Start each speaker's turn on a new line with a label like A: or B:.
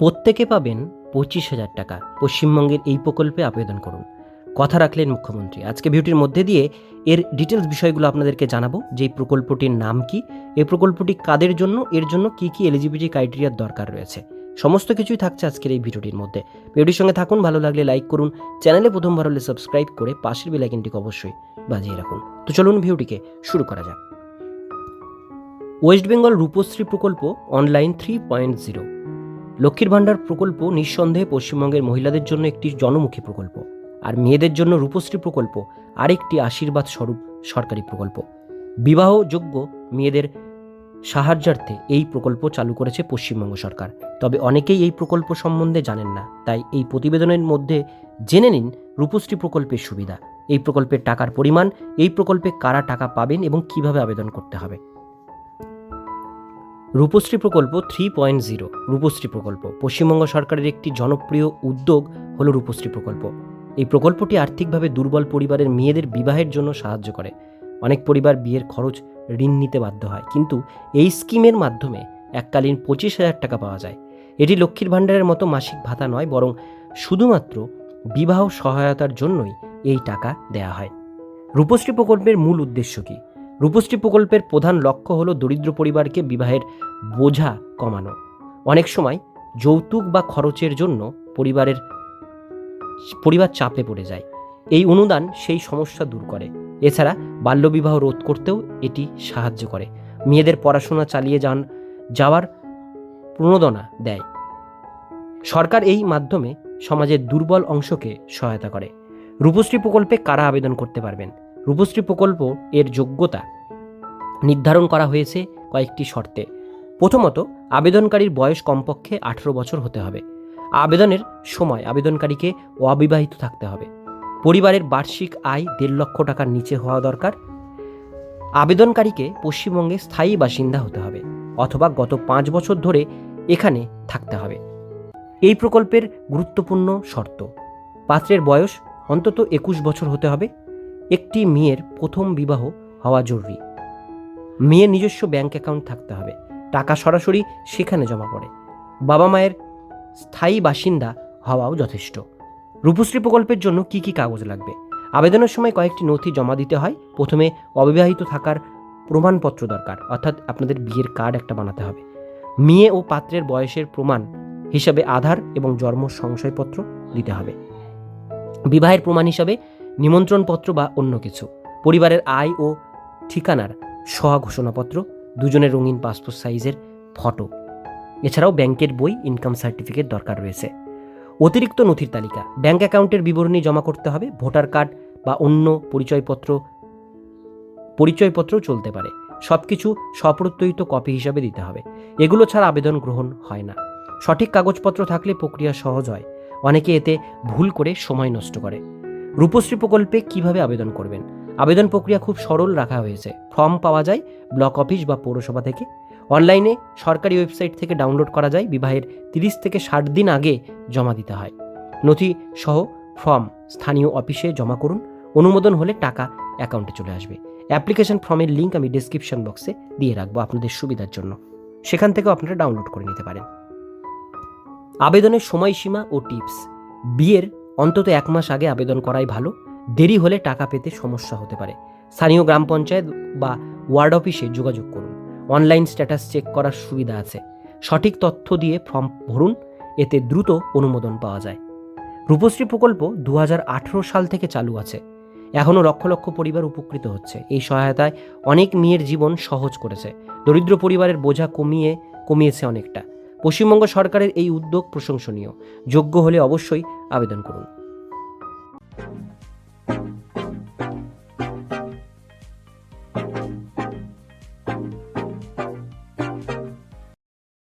A: প্রত্যেকে পাবেন পঁচিশ হাজার টাকা। পশ্চিমবঙ্গের এই প্রকল্পে আবেদন করুন। কথা রাখলেন মুখ্যমন্ত্রী। আজকে ভিডিওটির মধ্যে দিয়ে এর ডিটেলস বিষয়গুলো আপনাদেরকে জানাব, যে এই প্রকল্পটির নাম কি, এই প্রকল্পটি কাদের জন্য, এর জন্য কি কি এলিজিবিলিটি ক্রাইটেরিয়ার দরকার রয়েছে। সমস্ত কিছুই থাকছে আজকের এই ভিডিওটির মধ্যে। ভিডিওটির সঙ্গে থাকুন, ভালো লাগলে লাইক করুন। চ্যানেলে প্রথমবার হলে সাবস্ক্রাইব করে পাশের বেলাইকনটিকে অবশ্যই বাজিয়ে রাখুন। তো চলুন ভিডিওটিকে শুরু করা যাক। ওয়েস্ট বেঙ্গল রূপশ্রী প্রকল্প অনলাইন থ্রি পয়েন্ট জিরো লক্ষ্মীর ভাণ্ডার প্রকল্প নিঃসন্দেহে পশ্চিমবঙ্গের মহিলাদের জন্য একটি জনমুখী প্রকল্প, আর মেয়েদের জন্য রূপশ্রী প্রকল্প আরেকটি আশীর্বাদ স্বরূপ সরকারি প্রকল্প। বিবাহযোগ্য মেয়েদের সাহায্যার্থে এই প্রকল্প চালু করেছে পশ্চিমবঙ্গ সরকার। তবে অনেকেই এই প্রকল্প সম্বন্ধে জানেন না, তাই এই প্রতিবেদনের মধ্যে জেনে নিন রূপশ্রী প্রকল্পের সুবিধা। এই প্রকল্পের টাকার পরিমাণ, এই প্রকল্পে কারা টাকা পাবেন এবং কীভাবে আবেদন করতে হবে। রূপশ্রী প্রকল্প থ্রি পয়েন্ট জিরো রূপশ্রী প্রকল্প। পশ্চিমবঙ্গ সরকারের একটি জনপ্রিয় উদ্যোগ হল রূপশ্রী প্রকল্প। এই প্রকল্পটি আর্থিকভাবে দুর্বল পরিবারের মেয়েদের বিবাহের জন্য সাহায্য করে। অনেক পরিবার বিয়ের খরচ ঋণ নিতে বাধ্য হয়, কিন্তু এই স্কিমের মাধ্যমে এককালীন পঁচিশ হাজার টাকা পাওয়া যায়। এটি লক্ষ্মীর ভাণ্ডারের মতো মাসিক ভাতা নয়, বরং শুধুমাত্র বিবাহ সহায়তার জন্যই এই টাকা দেয়া হয়। রূপশ্রী প্রকল্পের মূল উদ্দেশ্য কী? রূপশ্রী প্রকল্পের প্রধান লক্ষ্য হলো দরিদ্র পরিবারকে বিবাহের বোঝা কমানো। অনেক সময় যৌতুক বা খরচের জন্য পরিবারের পরিবার চাপে পড়ে যায়। এই অনুদান সেই সমস্যা দূর করে। এছাড়া বাল্যবিবাহ রোধ করতেও এটি সাহায্য করে। মেয়েদের পড়াশোনা চালিয়ে যান, যাওয়ার প্রণোদনা দেয়। সরকার এই মাধ্যমে সমাজের দুর্বল অংশকে সহায়তা করে। রূপশ্রী প্রকল্পে কারা আবেদন করতে পারবেন? রূপশ্রী প্রকল্প এর যোগ্যতা নির্ধারণ করা হয়েছে কয়েকটি শর্তে। প্রথমত, আবেদনকারীর বয়স কমপক্ষে আঠেরো বছর হতে হবে। আবেদনের সময় আবেদনকারীকে অবিবাহিত থাকতে হবে। পরিবারের বার্ষিক আয় দেড় লক্ষ টাকার নিচে হওয়া দরকার। আবেদনকারীকে পশ্চিমবঙ্গে স্থায়ী বাসিন্দা হতে হবে অথবা গত পাঁচ বছর ধরে এখানে থাকতে হবে। এই প্রকল্পের গুরুত্বপূর্ণ শর্ত, পাত্রের বয়স অন্তত একুশ বছর হতে হবে। একটি মেয়ের প্রথম বিবাহ হওয়া জরুরি। মেয়ের নিজস্ব ব্যাংক অ্যাকাউন্ট থাকতে হবে। টাকা সরাসরি সেখানে জমা পড়ে। বাবা মায়ের স্থায়ী বাসিন্দা হওয়াও যথেষ্ট। রূপশ্রী প্রকল্পের জন্য কি কি কাগজ লাগবে? আবেদনের সময় কয়েকটি নথি জমা দিতে হয়। প্রথমে অবিবাহিত থাকার প্রমাণপত্র দরকার, অর্থাৎ আপনাদের বিয়ের কার্ড একটা বানাতে হবে। মেয়ে ও পাত্রের বয়সের প্রমাণ হিসাবে আধার এবং জন্ম সংশয়পত্র দিতে হবে। বিবাহের প্রমাণ হিসাবে নিমন্ত্রণপত্র বা অন্য কিছু। পরিবারের আয় ও ঠিকানার সহ ঘোষণাপত্র দুজনের রঙিন পাসপোর্ট সাইজের ফটো। এছাড়াও ব্যাংকের বই, ইনকাম সার্টিফিকেট দরকার রয়েছে। অতিরিক্ত নথির তালিকা। ব্যাংক অ্যাকাউন্টের বিবরণী জমা করতে হবে। ভোটার কার্ড বা অন্য পরিচয়পত্র পরিচয়পত্র চলতে পারে। সব কিছু স্বপ্রত্যয়িত কপি হিসাবে দিতে হবে। এগুলো ছাড়া আবেদন গ্রহণ হয় না। সঠিক কাগজপত্র থাকলে প্রক্রিয়া সহজ হয়। অনেকে এতে ভুল করে সময় নষ্ট করে। রূপশ্রী প্রকল্পে কীভাবে আবেদন করবেন? আবেদন প্রক্রিয়া খুব সরল রাখা হয়েছে। ফর্ম পাওয়া যায় ব্লক অফিস বা পৌরসভা থেকে। অনলাইনে সরকারি ওয়েবসাইট থেকে ডাউনলোড করা যায়। বিবাহের তিরিশ থেকে ষাট দিন আগে জমা দিতে হয়। নথি সহ ফর্ম স্থানীয় অফিসে জমা করুন। অনুমোদন হলে টাকা অ্যাকাউন্টে চলে আসবে। অ্যাপ্লিকেশন ফর্মের লিঙ্ক আমি ডিসক্রিপশন বক্সে দিয়ে রাখব আপনাদের সুবিধার জন্য। সেখান থেকেও আপনারা ডাউনলোড করে নিতে পারেন। আবেদনের সময়সীমা ও টিপস। বিয়ের অন্তত এক মাস আগে আবেদন করাই ভালো। দেরি হলে টাকা পেতে সমস্যা হতে পারে। স্থানীয় গ্রাম পঞ্চায়েত বা ওয়ার্ড অফিসে যোগাযোগ করুন। অনলাইন স্ট্যাটাস চেক করার সুবিধা আছে। সঠিক তথ্য দিয়ে ফর্ম ভরুন। এতে দ্রুত অনুমোদন পাওয়া যায়। রূপশ্রী প্রকল্প দু হাজার আঠেরো সাল থেকে চালু আছে। এখনও লক্ষ লক্ষ পরিবার উপকৃত হচ্ছে। এই সহায়তায় অনেক মেয়ের জীবন সহজ করেছে। দরিদ্র পরিবারের বোঝা কমিয়ে, কমিয়েছে অনেকটা। পশ্চিমবঙ্গ সরকারের এই উদ্যোগ প্রশংসনীয়। যোগ্য হলে অবশ্যই আবেদন করুন।